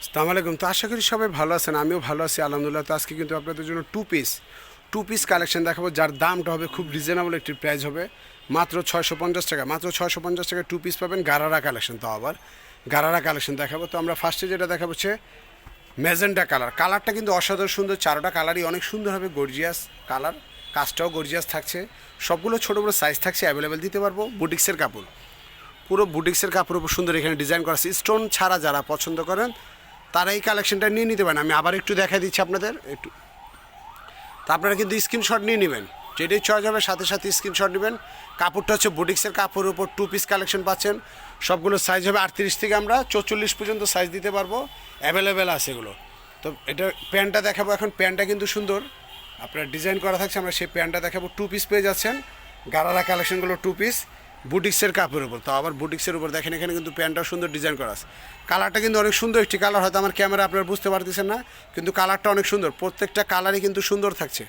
আসসালামু আলাইকুম। তো আশা করি সবাই ভালো আছেন, আমিও ভালো আছি, আলহামদুলিল্লাহ। তো আজকে কিন্তু আপনাদের জন্য two piece two piece collection দেখাবো, যার দামটা হবে খুব রিজনেবল একটি প্রাইস হবে। মাত্র ছয়শো পঞ্চাশ টাকা, মাত্র ছয়শো পঞ্চাশ টাকা টু পিস পাবেন গারারা কালেকশন তো আবার। গারারা কালেকশন দেখাবো। তো আমরা ফার্স্টে যেটা দেখাবো হচ্ছে ম্যাজেন্টা কালার কালারটা কিন্তু অসাধারণ সুন্দর, চারোটা কালারই অনেক সুন্দর হবে গর্জিয়াস কালার কাজটাও গর্জিয়াস থাকছে। সবগুলো ছোটো বড়ো সাইজ থাকছে অ্যাভেলেবেল দিতে পারব বুটিক্সের কাপড়। পুরো বুটিক্সের কাপড় উপর সুন্দর এখানে ডিজাইন করা আছে। স্টোন ছাড়া যারা পছন্দ করেন তারা এই কালেকশনটা নিয়ে নিতে পারেন। আমি আবার একটু দেখা দিচ্ছি আপনাদের, একটু। তা আপনারা কিন্তু স্ক্রিনশট নিয়ে নেবেন। যেটাই চয়েস হবে, সাথে সাথে স্ক্রিনশট নেবেন। কাপড়টা হচ্ছে বুটিক্সের কাপড়ের উপর টু পিস কালেকশন পাচ্ছেন। সবগুলো সাইজ হবে আটত্রিশ থেকে আমরা চৌচল্লিশ পর্যন্ত সাইজ দিতে পারব। অ্যাভেলেবেল আছে এগুলো। তো এটা প্যান্টটা দেখাবো এখন। প্যান্টটা কিন্তু সুন্দর। আপনার ডিজাইন করা থাকছে, আমরা সেই প্যান্টটা দেখাবো। টু পিস পেয়ে যাচ্ছেন। গারারা কালেকশনগুলো টু পিস বুটিক্সের কাপের উপর। তো আবার বুটিক্সের উপর দেখেন, এখানে কিন্তু প্যান্টটা সুন্দর ডিজাইন করা আছে। কালারটা কিন্তু অনেক সুন্দর, একটি কালার হয়তো আমার ক্যামেরা আপনারা বুঝতে পারতেছেন না, কিন্তু কালারটা অনেক সুন্দর। প্রত্যেকটা কালারই কিন্তু সুন্দর থাকছে।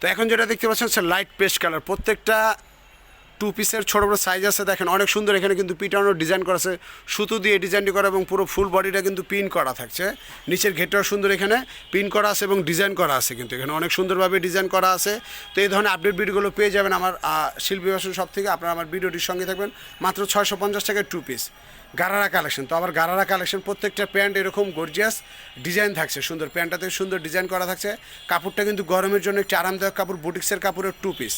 তো এখন যেটা দেখতে পাচ্ছেন হচ্ছে লাইট পেস্ট কালার প্রত্যেকটা টু পিসের ছোটো বড়ো সাইজ আছে, দেখেন অনেক সুন্দর এখানে কিন্তু পিটানো ডিজাইন করা আছে। সুতো দিয়ে ডিজাইনটি করা এবং পুরো ফুল বডিটা কিন্তু পিন করা থাকছে। নিচের ঘেরটাও সুন্দর এখানে পিন করা আছে এবং ডিজাইন করা আছে কিন্তু এখানে অনেক সুন্দরভাবে ডিজাইন করা আছে। তো এই ধরনের আপডেট ভিডিওগুলো পেয়ে যাবেন আমার শিল্পী বাসন সব থেকে। আপনারা আমার ভিডিওটির সঙ্গে থাকবেন। মাত্র ছয়শো পঞ্চাশ টাকায় টু পিস গারারা কালেকশন তো আবার গারারা কালেকশন প্রত্যেকটা প্যান্ট এরকম গর্জিয়াস ডিজাইন থাকছে। সুন্দর প্যান্টটাতে সুন্দর ডিজাইন করা থাকছে। কাপড়টা কিন্তু গরমের জন্য একটি আরামদায়ক কাপড় বুটিক্সের কাপড়ের টু পিস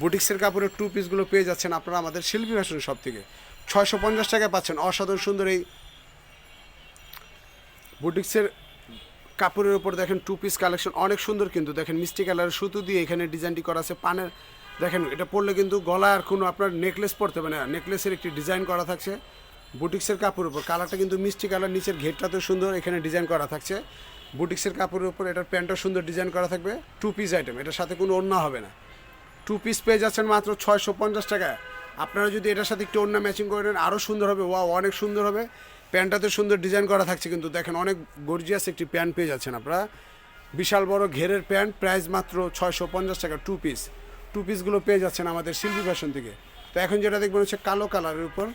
বুটিক্সের কাপড়ের টু পিসগুলো পেয়ে যাচ্ছেন আপনারা আমাদের শিল্পী ফ্যাশন সব থেকে। ছয়শো পঞ্চাশ টাকায় পাচ্ছেন অসাধারণ সুন্দর এই বুটিক্সের কাপড়ের উপর দেখেন টু পিস কালেকশন অনেক সুন্দর কিন্তু। দেখেন মিষ্টি কালারের সুতো দিয়ে এখানে ডিজাইনটি করা আছে, পানের দেখেন এটা পরলে কিন্তু গলা আর কোনো আপনার নেকলেস পরতে হবে না। নেকলেসের একটি ডিজাইন করা থাকছে বুটিক্সের কাপড়ের উপর। কালারটা কিন্তু মিষ্টি কালার, নিচের ঘেরটাতেও সুন্দর এখানে ডিজাইন করা থাকছে। বুটিক্সের কাপড়ের উপর এটার প্যান্টও সুন্দর ডিজাইন করা থাকবে। টু পিস আইটেম এটার সাথে কোনো অন্য হবে না। টু পিস পেয়ে যাচ্ছেন মাত্র ছয়শো পঞ্চাশ টাকায় আপনারা যদি এটার সাথে একটু অন্য ম্যাচিং করে নেন আরও সুন্দর হবে। ওয়া অনেক সুন্দর হবে। প্যান্টটাতে সুন্দর ডিজাইন করা থাকছে, কিন্তু দেখেন অনেক গর্জিয়াস একটি প্যান্ট পেয়ে যাচ্ছেন আপনারা। বিশাল বড় ঘেরের প্যান্ট প্রাইস মাত্র ছয়শো পঞ্চাশ টাকা টু পিস টু পিসগুলো পেয়ে যাচ্ছেন আমাদের শিল্পী ফ্যাশন থেকে। তো এখন যেটা দেখবেন হচ্ছে কালো কালারের উপর।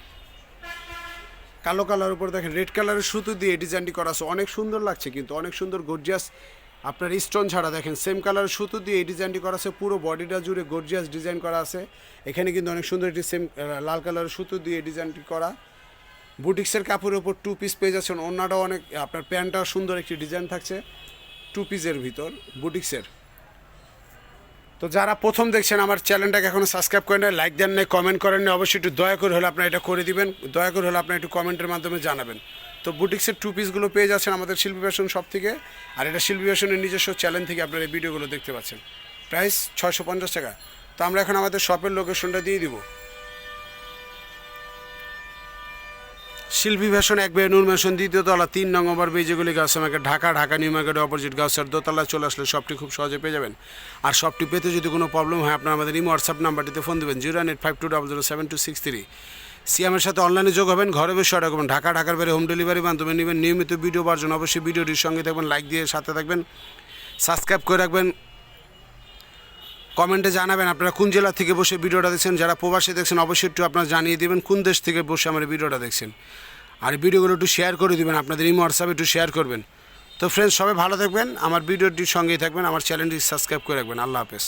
কালো কালার উপর দেখেন রেড কালারের সুতো দিয়ে ডিজাইনটি করা আছে। অনেক সুন্দর লাগছে, কিন্তু অনেক সুন্দর গর্জিয়াস আপনার স্টোন ছাড়া দেখেন সেম কালারের সুতো দিয়ে এই ডিজাইনটি করা আছে, পুরো বডিটা জুড়ে গর্জিয়াস ডিজাইন করা আছে। এখানে কিন্তু অনেক সুন্দর একটি সেম লাল কালারের সুতো দিয়ে ডিজাইনটি করা। বুটিক্সের কাপড়ের উপর টু পিস পেয়ে যাচ্ছেন, অন্যটাও অনেক, আপনার প্যান্টটাও সুন্দর একটি ডিজাইন থাকছে টু পিসের ভিতর, বুটিক্সের। তো যারা প্রথম দেখছেন আমার চ্যানেলটাকে এখনও সাবস্ক্রাইব করেন লাইক দেন নাই কমেন্ট করেন নাই, অবশ্যই একটু দয়া করে হলে আপনারা এটা করে দিবেন, দয়া করে হলে আপনারা একটু কমেন্টের মাধ্যমে জানাবেন। তো বুটিক্সের টু পিসগুলো পেয়ে যাচ্ছেন আমাদের শিল্পী ফ্যাশন সব থেকে। আর এটা শিল্পী ফ্যাশনের নিজস্ব চ্যানেল থেকে আপনারা এই ভিডিওগুলো দেখতে পাচ্ছেন। প্রাইস ছয়শো পঞ্চাশ টাকা। তো আমরা এখন আমাদের শপের লোকেশনটা দিয়ে দিব। শিল্পী ফ্যাশন এক বে নূর ম্যাশন দ্বিতীয় তলা, তিন নম্বর বেজেগুলি গাছ আমাকে ঢাকা ঢাকা নিউ মার্কেটের অপোজিট গাছের দোতলা, চলে আসলে শপটি খুব সহজে পেয়ে যাবেন। আর শপটি পেতে যদি কোনো প্রবলেম হয়, আপনারা আমাদের ইমো হোয়াটসঅ্যাপ নাম্বারটিতে ফোন দেবেন zero eight five two double zero seven two six three সিএমের সাথে অনলাইনে যোগ হবেন, ঘরে বসে অর্ডার করবেন। ঢাকা, ঢাকার বাইরে হোম ডেলিভারির মাধ্যমে নেবেন নিয়মিত ভিডিও জন্য অবশ্যই ভিডিওটির সঙ্গে থাকবেন লাইক দিয়ে সাথে থাকবেন সাবস্ক্রাইব করে রাখবেন। কমেন্টে জানাবেন আপনারা কোন জেলা থেকে বসে ভিডিওটা দেখছেন, যারা প্রবাসী দেখছেন, অবশ্যই একটু আপনারা জানিয়ে দেবেন কোন দেশ থেকে বসে আমার ভিডিওটা দেখছেন। আর ভিডিওগুলো একটু শেয়ার করে দিবেন, আপনাদের ইমো হোয়াটসঅ্যাপে একটু শেয়ার করবেন। তো ফ্রেন্ডস সবাই ভালো থাকবেন, আমার ভিডিওটির সঙ্গেই থাকবেন, আমার চ্যানেলটি সাবস্ক্রাইব করে রাখবেন। আল্লাহ হাফেজ।